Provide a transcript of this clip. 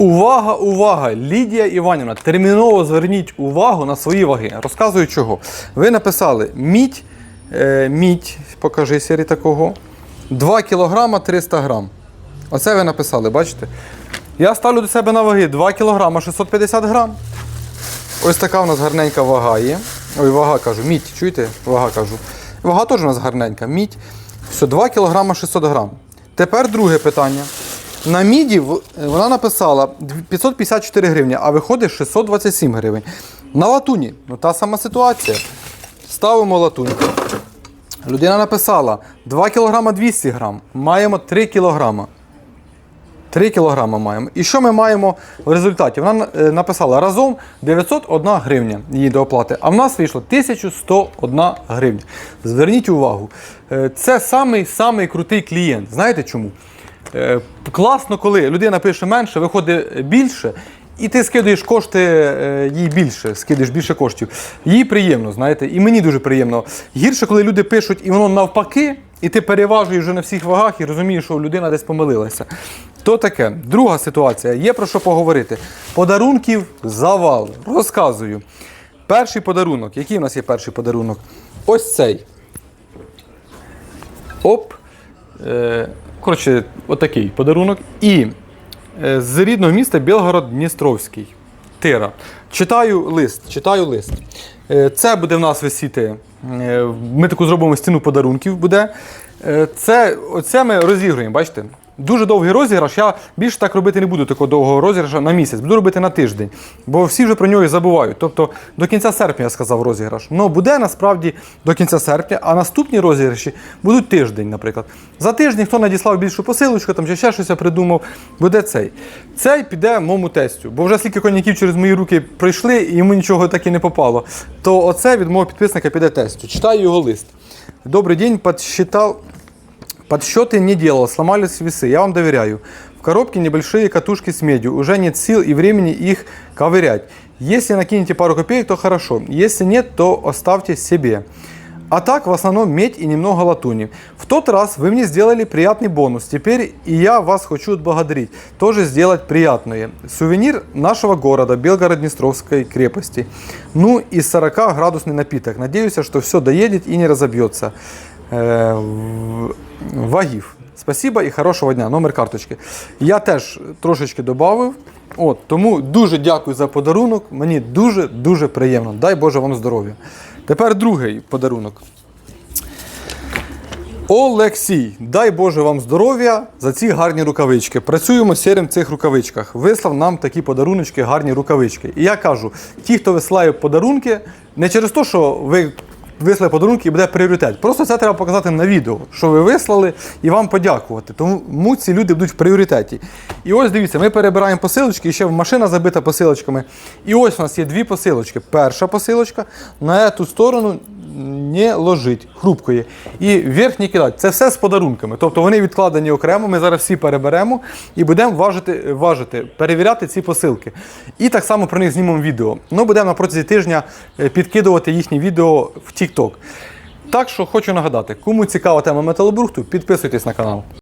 Увага, увага! Лідія Іванівна, терміново зверніть увагу на свої ваги. Розказую чого. Ви написали мідь, е, мідь, покажи сірі такого, 2 кг 300 грам. Оце ви написали, бачите? Я ставлю до себе на ваги 2 кг 650 грам. Ось така у нас гарненька вага є. Ой, вага кажу, мідь, чуєте? Вага кажу. Вага теж у нас гарненька, мідь. Все, 2 кг 600 грам. Тепер друге питання. На міді вона написала 554 гривні, а виходить 627 гривень. На латуні, ну та сама ситуація. Ставимо латунь. Людина написала 2 кг 200 грам. Маємо 3 кг. 3 кг маємо. І що ми маємо в результаті? Вона е, написала разом 901 гривня її до оплати, а в нас вийшло 1101 гривня. Зверніть увагу, е, це самий самий крутий клієнт. Знаєте чому? Е, Класно, коли людина пише менше, виходить більше. І ти скидаєш кошти е, їй більше, скидаєш більше коштів. Їй приємно, знаєте, і мені дуже приємно. Гірше, коли люди пишуть, і воно навпаки, і ти переважуєш вже на всіх вагах і розумієш, що людина десь помилилася. То таке. Друга ситуація, є про що поговорити. Подарунків завал. Розказую. Перший подарунок. Який у нас є перший подарунок? Ось цей. Оп. Коротше, отакий подарунок. І е, з рідного міста Білгород-Дністровський. Тира. Читаю лист. Читаю лист. Е, це буде в нас висіти. е, Ми таку зробимо стіну подарунків буде. Це, оце ми розігруємо, бачите? Дуже довгий розіграш. Я більше так робити не буду такого довгого розіграшу на місяць. Буду робити на тиждень. Бо всі вже про нього і забувають. Тобто до кінця серпня я сказав розіграш. Ну буде насправді до кінця серпня, а наступні розіграші будуть тиждень, наприклад. За тиждень хто надіслав більшу посилочку, там чи ще щось я придумав, буде цей. Цей піде моєму тестю. Бо вже скільки коньяків через мої руки пройшли, і йому нічого так і не попало. То оце від мого підписника піде тестю. Читаю його лист. Добрий день, подсчитал. Подсчеты не делал, сломались весы. Я вам доверяю. В коробке небольшие катушки с медью. Уже нет сил и времени их ковырять. Если накинете пару копеек, то хорошо. Если нет, то оставьте себе. А так, в основном медь и немного латуни. В тот раз вы мне сделали приятный бонус. Теперь и я вас хочу отблагодарить. Тоже сделать приятное. Сувенир нашего города, Белгород-Днестровской крепости. Ну и 40-градусный напиток. Надеюсь, что все доедет и не разобьется. Е, Вагів. Спасибо і хорошого дня. Номер карточки. Я теж трошечки додав. От, тому дуже дякую за подарунок. Мені дуже дуже приємно. Дай Боже вам здоров'я. Тепер другий подарунок. Олексій, дай Боже вам здоров'я за ці гарні рукавички. Працюємо сірим в цих рукавичках. Вислав нам такі подаруночки, гарні рукавички. І я кажу: ті, хто висилає подарунки, не через те, що ви вислали подарунки і буде пріоритет. Просто це треба показати на відео, що ви вислали, і вам подякувати. Тому ці люди будуть в пріоритеті. І ось дивіться, ми перебираємо посилочки, і ще машина забита посилочками. І ось у нас є дві посилочки. Перша посилочка на цю сторону не ложить, хрупкої. І верхні кидати. Це все з подарунками. Тобто вони відкладені окремо. Ми зараз всі переберемо і будемо важити, важити, перевіряти ці посилки. І так само про них знімемо відео. Ну, будемо на протязі тижня е, підкидувати їхні відео в TikTok. Так що хочу нагадати, кому цікава тема металобрухту, підписуйтесь на канал.